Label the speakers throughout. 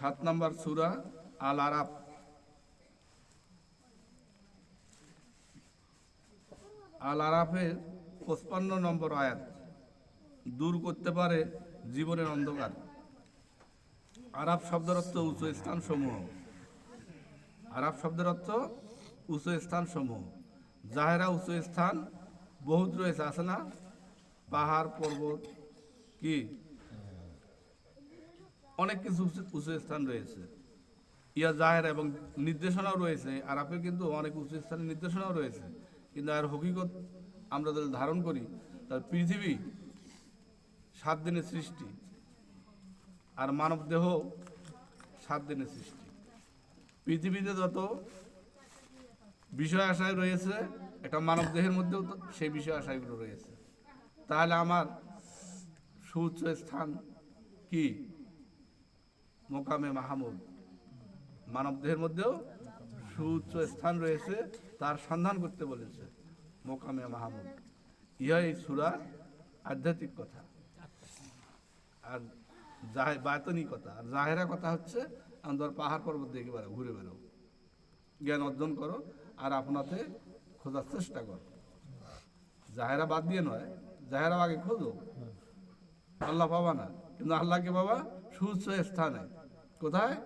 Speaker 1: সাত নম্বর সুরা আল আরাফ আল আরাফের পঁচপান্ন নম্বর আয়াত, দূর করতে পারে জীবনের অন্ধকার। আরাফ শব্দের অর্থ উঁচু স্থান সমূহ আরাফ শব্দের অর্থ উঁচু স্থান সমূহ জাহেরা উঁচু স্থান, বহুত রয়েছে, আছে না? পাহাড়, পর্বত, কি? অনেক কিছু উঁচু স্থান রয়েছে। ইয়া জাহের এবং নির্দেশনাও রয়েছে, আর আরাফের কিন্তু অনেক উঁচু স্থানের নির্দেশনাও রয়েছে। কিন্তু আর হকিকত আমরা যদি ধারণ করি তার পৃথিবী সাত দিনের সৃষ্টি, আর মানব দেহ সাত দিনের সৃষ্টি। পৃথিবীতে যত বিষয় আশায় রয়েছে এটা মানব দেহের মধ্যেও তো সেই বিষয় আশায়গুলো রয়েছে। তাহলে আমার সুউচ্চ স্থান কি? মোকামে মাহমুদ। মানব দেহের মধ্যেও সুউচ্চ স্থান রয়েছে, তার সন্ধান করতে বলেছে মোকামে মাহমুদ। ইহা এই সুরা আধ্যাত্মিক কথা। আর বাতনি কথা। আর জাহেরা কথা হচ্ছে আমাদের পাহাড় পর্বত দেখে বেরো ঘুরে বেরো জ্ঞান অর্জন করো আর আপনাতে খোঁজার চেষ্টা করো। জাহেরা বাদ দিয়ে নয় জাহেরা আগে খোঁজো। আল্লাহ পাবা না, কিন্তু আল্লাহকে বাবা সুউচ্চ স্থানে। কোথায়?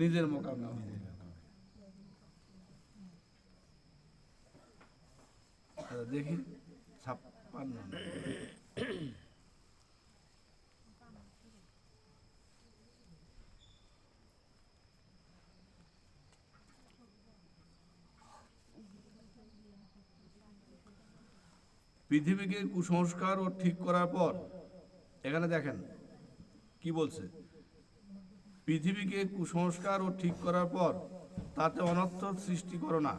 Speaker 1: নিজের মোকামে। আচ্ছা, দেখি। ছাপ্পান্ন। পৃথিবীকে কুসংস্কার ও ঠিক করার পর এখানে দেখেন কি বলছে? পৃথিবীকে কুসংস্কার ও ঠিক করার পর তাতে অনর্থ সৃষ্টি করো না।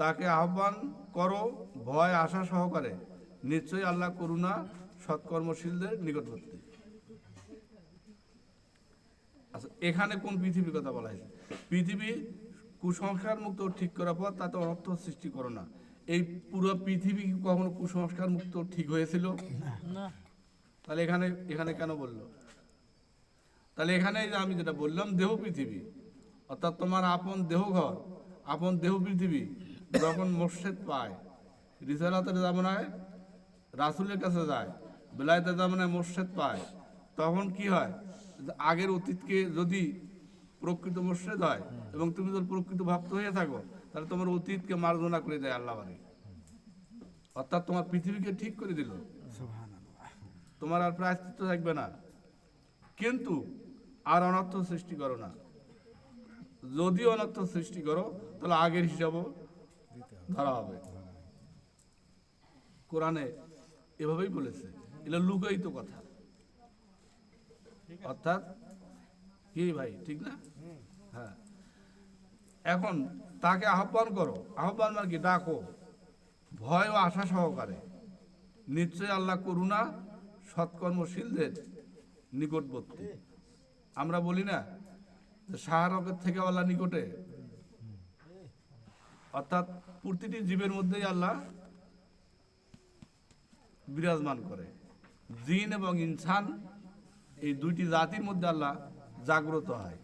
Speaker 1: তাকে আহ্বান করো ভয় আশা সহকারে। নিশ্চয়ই আল্লাহ করুণা সৎকর্মশীলদের নিকটবর্তী। আচ্ছা এখানে কোন পৃথিবীর কথা বলা হয়েছে? পৃথিবী কুসংস্কার মুক্ত ঠিক করার পর তাতে অনর্থ সৃষ্টি করো না। এই পুরো পৃথিবী কখনো কুসংস্কার মুক্ত ঠিক হয়েছিল? তাহলে এখানে এখানে কেন বলল? তাহলে এখানে যে আমি যেটা বললাম দেহ পৃথিবী। অর্থাৎ তোমার আপন দেহ ঘর আপন দেহ পৃথিবী যখন মোর্শেদ পায় রিসালাতের জামানায় রাসুলের কাছে যায় বেলায়েতের জামানায় মোর্শেদ পায় তখন কি হয়? আগের অতীতকে যদি প্রকৃত মোর্শেদ হয় এবং তুমি যদি প্রকৃত ভক্ত হয়ে থাকো তাহলে তোমার অতীতকে মার্জনা করে দেয় আল্লাহ অর্থাৎ তোমার পৃথিবীকে ঠিক করে দিল। তোমার আর প্রায়শ্চিত্ত থাকবে না। কিন্তু আর অনর্থ সৃষ্টি করো না। যদি অনর্থ সৃষ্টি করো, তাহলে আগের হিসাবও ধরা হবে। কোরআনে এভাবেই বলেছে, এটা লুকায়িত কথা। অর্থাৎ কি ভাই, ঠিক না? হ্যাঁ। এখন তাকে আহ্বান করো। আহ্বান মানে কি? ডাকো। ভয় ও আশা সহকারে। নিশ্চয় আল্লাহ করুণা, সৎকর্মশীলদের নিকটবর্তী। আমরা বলি না শাহরকের থেকে আল্লাহ নিকটে। অর্থাৎ প্রতিটি জীবের মধ্যেই আল্লাহ বিরাজমান করে। জিন এবং ইনসান এই দুইটি জাতির মধ্যে আল্লাহ জাগ্রত হয়।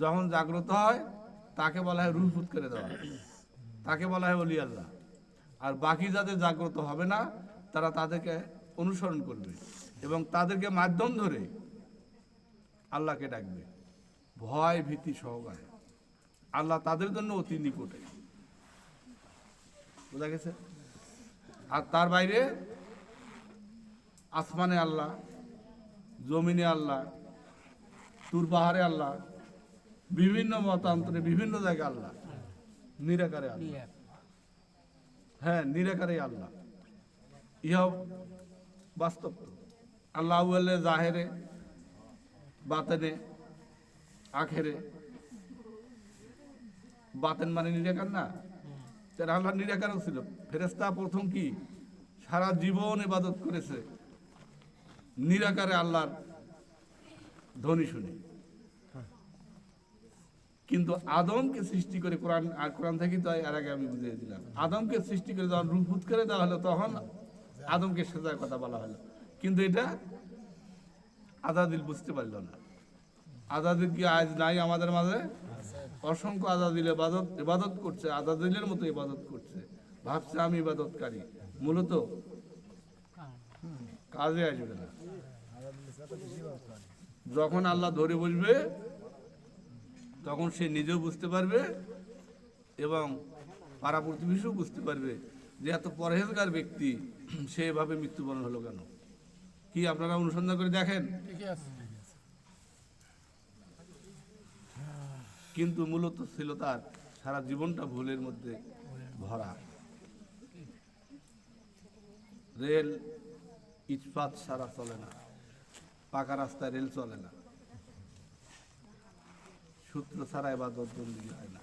Speaker 1: যখন জাগ্রত হয়, তাকে বলা হয় রুহফুত করে দেওয়া তাকে বলা হয় অলি আল্লাহ। আর বাকি যাদের জাগ্রত হবে না, তারা তাদেরকে অনুসরণ করবে এবং তাদেরকে মাধ্যম ধরে আল্লাহকে ডাকবে। ভয় ভীতি সহকারে। আল্লাহ তাদের জন্য অতি নিকটে। বোঝা গেছে? আর তার বাইরে আসমানে আল্লাহ জমিনে আল্লাহ তুর পাহাড়ে আল্লাহ বিভিন্ন মতান্তরে বিভিন্ন জায়গায় আল্লাহ নিরাকারে আল্লাহ। হ্যাঁ নিরাকারে আল্লাহ। ইহ বাস্তব। তো। আল্লাহ জাহেরে বাতেনে, আখেরে। বাতেন মানে নিরাকার না? তারা আল্লাহ নিরাকারও ছিল। ফেরেস্তা প্রথম কি? সারা জীবন ইবাদত করেছে। নিরাকারে আল্লাহর ধ্বনি শুনে। কিন্তু আদমকে সৃষ্টি করে কোরআন, আর কোরআন থেকে তো এর আগে আমি বুঝিয়ে দিলাম। আদমকে সৃষ্টি করে যখন রূপভূত করে দেওয়া হলো তখন আদমকে সেজার কথা বলা হলো। কিন্তু এটা আজাদিল বুঝতে পারল না। আজাদির কি আজ নাই আমাদের মাঝে? অসংখ্য আজাদিল ইবাদত ইবাদত করছে, আজাদিলের মতো ইবাদত করছে। ভাবছে আমি ইবাদতকারী। মূলত কাজে আসবে না। যখন আল্লাহ ধরে বসবে, তখন সে নিজেও বুঝতে পারবে এবং পাড়া প্রতিবেশীও বুঝতে পারবে যে এত পরহেজগার ব্যক্তি, সে এভাবে মৃত্যুবরণ হলো কেন? কি আপনারা অনুসন্ধান করে দেখেন? কিন্তু মূলত ছিল তার সারা জীবনটা ভুলের মধ্যে ভরা। রেল ইস্পাত সারা চলে না, পাকা রাস্তায় রেল চলে না। সূত্র ছাড়া এবার বন্দিগি হয় না।